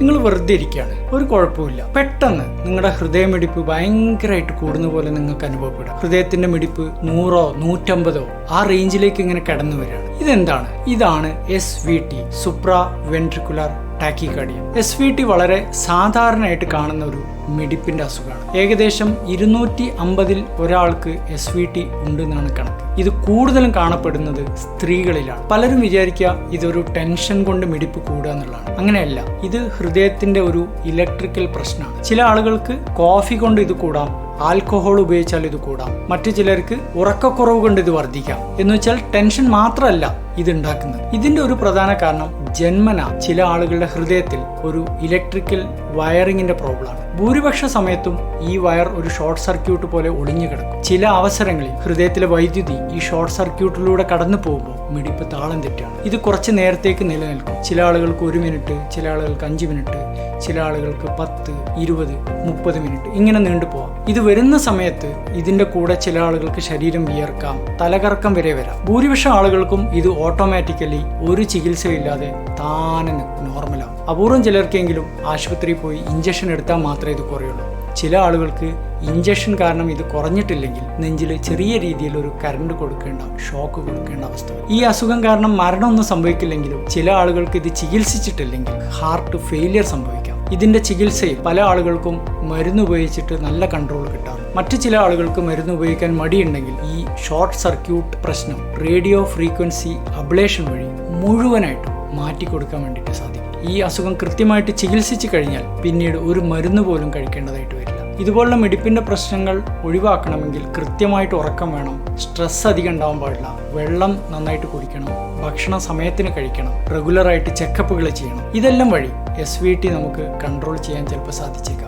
നിങ്ങൾ വെറുതെ ഇരിക്കുകയാണ്. ഒരു കുഴപ്പമില്ല പെട്ടെന്ന് നിങ്ങളുടെ ഹൃദയമിടിപ്പ് ഭയങ്കരമായിട്ട് കൂടുന്ന പോലെ നിങ്ങൾക്ക് അനുഭവപ്പെടും. ഹൃദയത്തിന്റെ മിടിപ്പ് നൂറോ നൂറ്റമ്പതോ ആ റേഞ്ചിലേക്ക് ഇങ്ങനെ കടന്നു വരികയാണ്. ഇതെന്താണ്? ഇതാണ് S V T supraventricular tachycardia S V T വളരെ സാധാരണയായിട്ട് കാണുന്ന ഒരു മിടിപ്പിന്റെ അസുഖമാണ്. ഏകദേശം ഇരുന്നൂറ്റി അമ്പതിൽ ഒരാൾക്ക് എസ് വി ടി ഉണ്ടെന്നാണ് കണക്ക്. ഇത് കൂടുതലും കാണപ്പെടുന്നത് സ്ത്രീകളിലാണ്. പലരും വിചാരിക്കുക ഇതൊരു ടെൻഷൻ കൊണ്ട് മിടിപ്പ് കൂടുക എന്നുള്ളതാണ്. അങ്ങനെയല്ല. ഇത് ഹൃദയത്തിന്റെ ഒരു ഇലക്ട്രിക്കൽ പ്രശ്നമാണ്. ചില ആളുകൾക്ക് കോഫി കൊണ്ട് ഇത് കൂടാം ആൽക്കഹോൾ ഉപയോഗിച്ചാൽ ഇത് കൂടാം മറ്റു ചിലർക്ക് ഉറക്കക്കുറവ് കൊണ്ട് ഇത് വർദ്ധിക്കാം. എന്ന് വെച്ചാൽ ടെൻഷൻ മാത്രമല്ല ഇത് ഉണ്ടാക്കുന്നത്. ഇതിന്റെ ഒരു പ്രധാന കാരണം ജന്മന ചില ആളുകളുടെ ഹൃദയത്തിൽ ഒരു ഇലക്ട്രിക്കൽ വയറിങ്ങിന്റെ പ്രോബ്ലമാണ്. ഭൂരിപക്ഷ സമയത്തും ഈ വയർ ഒരു ഷോർട്ട് സർക്യൂട്ട് പോലെ ഒളിഞ്ഞു കിടക്കും. ചില അവസരങ്ങളിൽ ഹൃദയത്തിലെ വൈദ്യുതി ഈ ഷോർട്ട് സർക്യൂട്ടിലൂടെ കടന്നു പോകുമ്പോൾ മിടിപ്പ് താളം തെറ്റാണ്. ഇത് കുറച്ച് നേരത്തേക്ക് നിലനിൽക്കും. ചില ആളുകൾക്ക് ഒരു മിനിറ്റ് ചില ആളുകൾക്ക് അഞ്ച് മിനിറ്റ് ചില ആളുകൾക്ക് പത്ത് ഇരുപത് മുപ്പത് മിനിറ്റ് ഇങ്ങനെ നീണ്ടുപോകാം ഇത് വരുന്ന സമയത്ത് ഇതിന്റെ കൂടെ ചില ആളുകൾക്ക് ശരീരം വിയർക്കാം തലകറക്കം വരെ വരാം. ഭൂരിപക്ഷ ആളുകൾക്കും ഇത് ഓട്ടോമാറ്റിക്കലി ഒരു ചികിത്സയില്ലാതെ താനെ നോർമലാവും. അപൂർവം ചിലർക്കെങ്കിലും ആശുപത്രിയിൽ പോയി ഇഞ്ചക്ഷൻ എടുത്താൽ മാത്രമേ ഇത് കുറയുള്ളൂ. ചില ആളുകൾക്ക് ഇഞ്ചക്ഷൻ കാരണം ഇത് കുറഞ്ഞിട്ടില്ലെങ്കിൽ നെഞ്ചിൽ ചെറിയ രീതിയിൽ ഒരു കറണ്ട് കൊടുക്കേണ്ട ഷോക്ക് കൊടുക്കേണ്ട അവസ്ഥ ഈ അസുഖം കാരണം മരണമൊന്നും സംഭവിക്കില്ലെങ്കിലും ചില ആളുകൾക്ക് ഇത് ചികിത്സിച്ചിട്ടില്ലെങ്കിൽ ഹാർട്ട് ഫെയിലിയർ സംഭവിക്കാം. ഇതിന്റെ ചികിത്സയിൽ പല ആളുകൾക്കും മരുന്ന് ഉപയോഗിച്ചിട്ട് നല്ല കൺട്രോൾ കിട്ടാറ് മറ്റു ചില ആളുകൾക്ക് മരുന്ന് ഉപയോഗിക്കാൻ മടിയുണ്ടെങ്കിൽ ഈ ഷോർട്ട് സർക്യൂട്ട് പ്രശ്നം റേഡിയോ ഫ്രീക്വൻസി അബ്ലേഷൻ വഴി മുഴുവനായിട്ടും മാറ്റി കൊടുക്കാൻ വേണ്ടിയിട്ട് സാധിക്കും. ഈ അസുഖം കൃത്യമായിട്ട് ചികിത്സിച്ചു കഴിഞ്ഞാൽ പിന്നീട് ഒരു മരുന്ന് പോലും കഴിക്കേണ്ടതായിട്ട് വരില്ല. ഇതുപോലുള്ള മെടിപ്പിന്റെ പ്രശ്നങ്ങൾ ഒഴിവാക്കണമെങ്കിൽ കൃത്യമായിട്ട് ഉറക്കം വേണം സ്ട്രെസ് അധികം ഉണ്ടാവാൻ പാടില്ല വെള്ളം നന്നായിട്ട് കുടിക്കണം ഭക്ഷണ സമയത്തിന് കഴിക്കണം റെഗുലറായിട്ട് ചെക്കപ്പുകൾ ചെയ്യണം. ഇതെല്ലാം വഴി എസ് നമുക്ക് കൺട്രോൾ ചെയ്യാൻ ചിലപ്പോൾ സാധിച്ചേക്കാം.